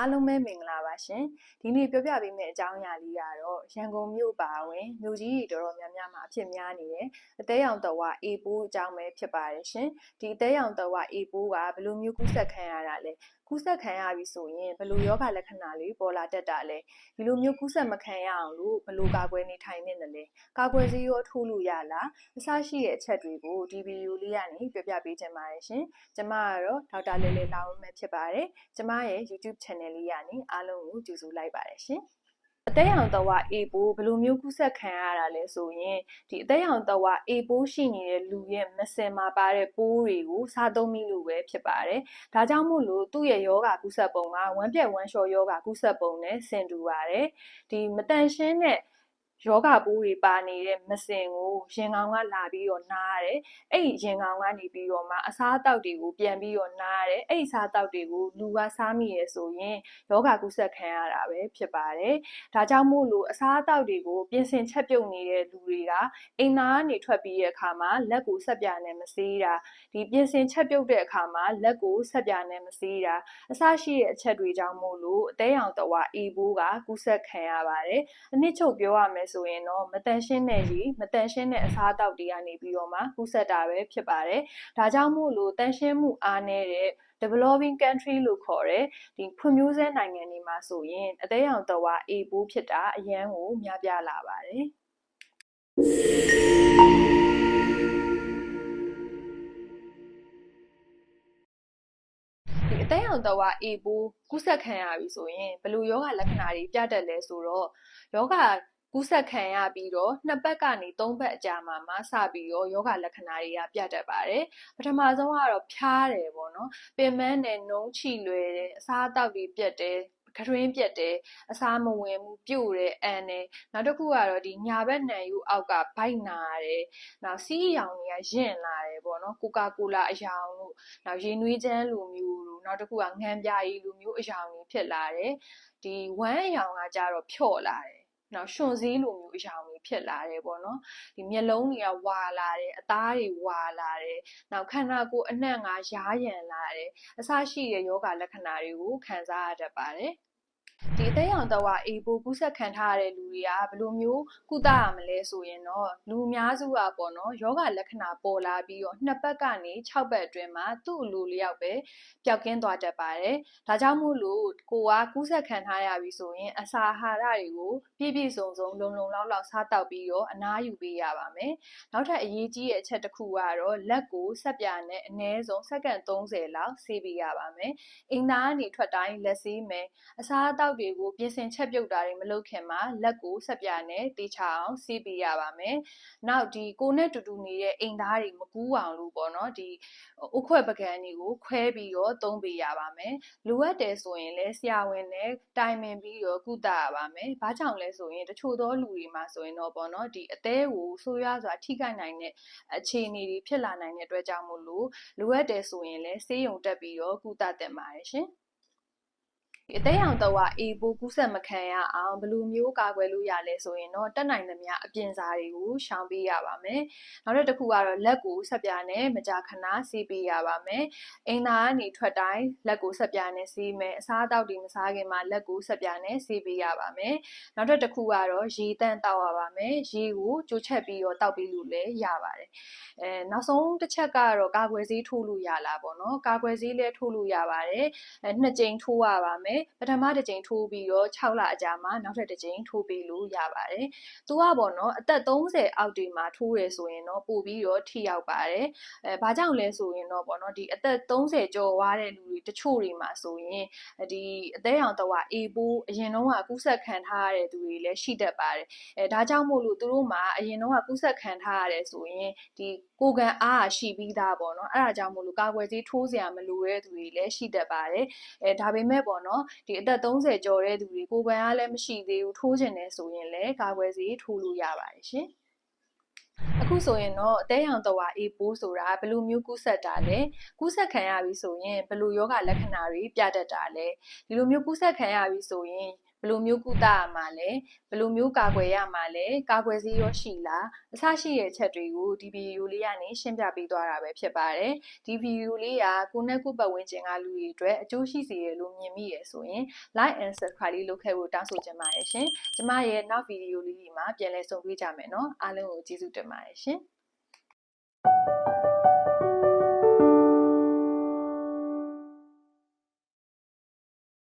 အားလုံးပဲမင်္ဂလာပါရှင်ဒီနေ့ပြောပြပေးမယ့်အကြောင်းအရာလေးကတော့ရန်ကုန်မြို့ပါဝင်မြို့ကြီးတွေတော်တော်များများမှာအဖြစ်များနေတယ်အသေးရောင်တဝအေပိုးအကြောင်းပဲဖြစ်ပါတယ်ရှင်ဒီအသေးရောင်တဝအေပိုးကဘယ်လိုမျိုးကူးစက်ခံရတာလဲကူးစက်ခံရပြီဆိုရင်ဘယ်လိုယောဂလက္ခဏာတွေပေါ်လာတတ်တာလဲဒီလိုမျိုးကူးစက်မခံရအောင်လို့ဘယ်လိုကာကွယ်နေထိုင်နေတယ်လဲကာကွယ်ဆေးရောထိုးလို့ရလားအစရှိတဲ့အချက်တွေကိုဒီဗီဒီယိုလေးကနေပြောပြပေးချင်ပါတယ်ရှင်ကျမကတော့ဒေါက်တာလေးလေးလောင်းမဲ့ဖြစ်ပါတယ်ကျမရဲ့ YouTube channel လေးကနေအားလုံးကိုကြိုဆိုလိုက်ပါတယ်ရှင်အသက်ရောင်တဝအေပိုးဘယ်လိုမျိုးကူးစက်ခံရတာလဲဆိုရင်ဒီအသက်ရောင်တဝအေပိုးရှိနေတဲ့လူရဲ့မစင်မှာပါတဲ့ပိုးတွေကိုစားသုံးမိလို့ပဲဖြစ်ပါတယ်။ဒါကြောင့်မို့လို့သူ့ရဲ့ယောဂကူးစက်ပုံကဝမ်းပြက်ဝမ်းလျှော်ယောဂကူးစက်ပုံနဲ့ဆင်တူပါတယ်။ဒီမတန်ရှင်းတဲ့ ယောဂပိုးတွေပါနေတဲ့မစင်ကိုရင်ကောင်ကလာပြီးတော့နားရတယ်။အဲ့ဒီရင်ကောင်ကနေပြီးတော့မှအစားအသောက်တွေကိုပြန်ပြီးတော့နားရတယ်။အဲ့ဒီအစားအသောက်တွေကိုလူကစားမိရဆိုရင်ယောဂကုသခံရတာပဲဖြစ်ပါတယ်။ဒါကြောင့်မို့လို့အစားအသောက်တွေကိုပြင်ဆင်ချက်ပြုတ်နေတဲ့လူတွေကအိမ်သားကနေထွက်ပြီးတဲ့အခါမှာလက်ကိုဆက်ပြာနဲ့မစေးတာဒီပြင်ဆင်ချက်ပြုတ်တဲ့အခါမှာလက်ကိုဆက်ပြာနဲ့မစေးတာအစရှိတဲ့အချက်တွေကြောင့်မို့လို့အသေးရောင်တဝအေးဘိုးကကုသခံရပါတယ်။အနည်းချုပ်ပြောရမယ်ဆိုရင်တော့မတန်ရှင်းတဲ့ရေမတန်ရှင်းတဲ့အစားအသောက်တွေကနေပြီးတော့မှကူးစက်တာပဲဖြစ်ပါတယ်။ဒါကြောင့်မို့လို့တန်ရှင်းမှုအားနည်းတဲ့ developing country လို့ခေါ်တဲ့ဒီဖွံ့ဖြိုးဆဲနိုင်ငံတွေမှာဆိုရင်အသေးရောင်တော်ဝအေပိုးဖြစ်တာအရန်ကိုများပြားလာပါတယ်ဒီအသေးရောင်တော်ဝအေပိုးကူးစက်ခံရပြီဆိုရင်ဘယ်လိုယောဂလက္ခဏာတွေပြတတ်လဲဆိုတော့ယောဂ ကူးစက်ခံရပြီးတော့နှစ်ပတ်ကနေသုံးပတ်အကြာမှာမှစပြီးတော့ယောဂလက္ခဏာတွေကပြတတ်ပါတယ်ပထမဆုံးကတော့ဖျားတယ်ပေါ့နော်ပင်မနဲ့နှုံးချီလွယ်တယ်အစားအသောက်တွေပြတ်တယ်ခရွင်းပြက်တယ်အစားမဝင်ဘူးပြုတ်တယ်အန်တယ်နောက်တစ်ခုကတော့ဒီညာဘက်နံယူအောက်ကဘိုက်နာတယ်နောက်စီးအယောင်တွေကရင့်လာတယ်ပေါ့နော်ကိုကာကိုလာအယောင်လို့နောက်ရေနွေးချမ်းလိုမျိုးလို့နောက်တစ်ခုကငန်းပြာရီလိုမျိုးအယောင်တွေဖြစ်လာတယ်ဒီဝမ်းအယောင်ကကြတော့ဖြော့လာတယ် နောက်ရှင်စည်းလိုမျိုးအရာတွေဖြစ်လာတယ်ပေါ့နော်ဒီမျက်လုံးတွေကဝါလာတယ်အသားတွေဝါလာတယ်နောက်ခန္ဓာကိုယ်အနှံ့ကရားရံလာတယ်အစရှိတဲ့ယောဂလက္ခဏာတွေကိုခံစားရတတ်ပါတယ် ဒီအသက်ရောင်တဝအေပိုကူးဆက်ခံထားရတဲ့လူတွေကဘယ်လိုမျိုးကုသရမလဲဆိုရင်တော့လူအများစုကပေါ့နော်ယောဂလက္ခဏာပေါ်လာပြီးတော့နှစ်ပတ်ကနေ6ပတ်အတွင်းမှာသူ့လူလျောက်ပဲပျောက်ကင်းသွားတတ်ပါတယ်။ဒါကြောင့်မို့လို့ကိုကကူးဆက်ခံထားရပြီဆိုရင်အစာအာဟာရတွေကိုပြည့်ပြည့်စုံစုံလုံလုံလောက်လောက်စားတောက်ပြီးတော့အနားယူပေးရပါမယ်။နောက်ထပ်အရေးကြီးတဲ့အချက်တစ်ခုကတော့လက်ကိုဆက်ပြာနဲ့အနည်းဆုံးစက္ကန့်30လောက်ဆေးပေးရပါမယ်။အိမ်သားကနေထွက်တိုင်းလက်ဆေးမယ်။အစာအသောက်တွေကိုပြင်ဆင်ချက်ပြုတ်တာတွေမလုပ်ခင်မှာလက်ကိုဆက်ပြာနဲ့တေချာအောင်ဆေးပေးရပါမယ်။နောက်ဒီကိုနဲ့တူတူနေတဲ့အိမ်သားတွေမကူးအောင်လို့ပေါ့နော်ဒီဥခွက်ပကံတွေကိုခွဲပြီးတော့သုံးပေးရပါမယ်။လိုအပ်တယ်ဆိုရင်လည်းဆရာဝန်နဲ့တိုင်ပင်ပြီးတော့ကုသရပါမယ်။ဘာကြောင့်လဲဆိုရင်တချို့သောလူတွေမှာဆိုရင်တော့ပေါ့နော်ဒီအသေးကိုဆိုးရွားစွာထိခိုက်နိုင်တဲ့အခြေအနေတွေဖြစ်လာနိုင်တဲ့အတွက်ကြောင့်မို့လို့လိုအပ်တယ်ဆိုရင်လည်းဆေးရုံတက်ပြီးတော့ကုသသင့်ပါတယ်ရှင်။ အသေးရောင်တော့အေပိုးကူးဆက်မခံရအောင်ဘယ်လိုမျိုးကာကွယ်လို့ရလဲဆိုရင်တော့တက်နိုင်သမျှအပြင်စာတွေကိုရှောင်ပေးရပါမယ်။နောက်တစ်ခုကတော့လက်ကိုဆက်ပြားနဲ့မကြာခဏဆေးပေးရပါမယ်။အိမ်သားကနေထွက်တိုင်းလက်ကိုဆက်ပြားနဲ့ဆေးမယ်။အစားအသောက်တွေမစားခင်မှာလက်ကိုဆက်ပြားနဲ့ဆေးပေးရပါမယ်။နောက်တစ်ခုကတော့ရေတန့်တောက်ရပါမယ်။ရေကိုကြိုချက်ပြီးတော့တောက်ပြီးလို့လည်းရပါတယ်။အဲနောက်ဆုံးတစ်ချက်ကတော့ကာကွယ်ဆေးထိုးလို့ရလားပေါ့နော်။ကာကွယ်ဆေးလည်းထိုးလို့ရပါတယ်။အဲနှစ်ကြိမ်ထိုးရပါမယ်ပထမတစ်ကြိမ်ထိုးပြီးတော့6လအကြာမှာနောက်ထပ်တစ်ကြိမ်ထိုးပေးလို့ရပါတယ်။သူကပေါ့နော်အသက်30အောက်တွေမှာထိုးရဆိုရင်တော့ပို့ပြီးတော့ထိရောက်ပါတယ်။အဲဘာကြောင့်လဲဆိုရင်တော့ပေါ့နော်ဒီအသက်30ကျော်သွားတဲ့လူတွေတချို့တွေမှာဆိုရင်ဒီအသက်ရောင်တော့အေးပိုးအရင်တော့ကကူးဆက်ခံထားရတဲ့သူတွေလည်းရှိတတ်ပါတယ်။အဲဒါကြောင့်မို့လို့သူတို့မှာအရင်တော့ကကူးဆက်ခံထားရတယ်ဆိုရင်ဒီကိုကန်အားရှိပြီးသားပေါ့နော်အဲ့ဒါကြောင့်မို့လို့ကာကွယ်ဆေးထိုးစရာမလိုတဲ့သူတွေလည်းရှိတတ်ပါတယ်အဲဒါပေမဲ့ပေါ့နော်ဒီအသက်30ကျော်တဲ့သူတွေကိုကန်အားလည်းမရှိသေးဘူးထိုးကျင်တယ်ဆိုရင်လည်းကာကွယ်ဆေးထိုးလို့ရပါတယ်ရှင်အခုဆိုရင်တော့အသေးရောင်တဝါအေးပိုးဆိုတာဘယ်လိုမျိုးကူးဆက်တာလဲကူးဆက်ခံရပြီဆိုရင်ဘယ်လိုယောဂလက္ခဏာတွေပြတတ်တာလဲဒီလိုမျိုးကူးဆက်ခံရပြီဆိုရင် ဘယ်လိုမျိုးကုသရမှာလဲဘယ်လိုမျိုးကာကွယ်ရမှာလဲကာကွယ်ဆေးရောရှိလားအစရှိတဲ့အချက်တွေကိုဒီဗီဒီယိုလေးကနေရှင်းပြပေးသွားတာပဲဖြစ်ပါတယ်ဒီဗီဒီယိုလေးကကိုနဲ့ကိုပတ်ဝန်းကျင်ကလူတွေအတွက်အကျိုးရှိစေရလို့မြင်မိရဆိုရင် like and subscribe လေးလုပ်ခဲ့ဖို့တောင်းဆိုချင်ပါတယ်ရှင်ကျမရဲ့နောက်ဗီဒီယိုလေးတွေမှာပြန်လည်ဆုံတွေ့ကြမယ်နော်အားလုံးကိုကျေးဇူးတင်ပါတယ်ရှင်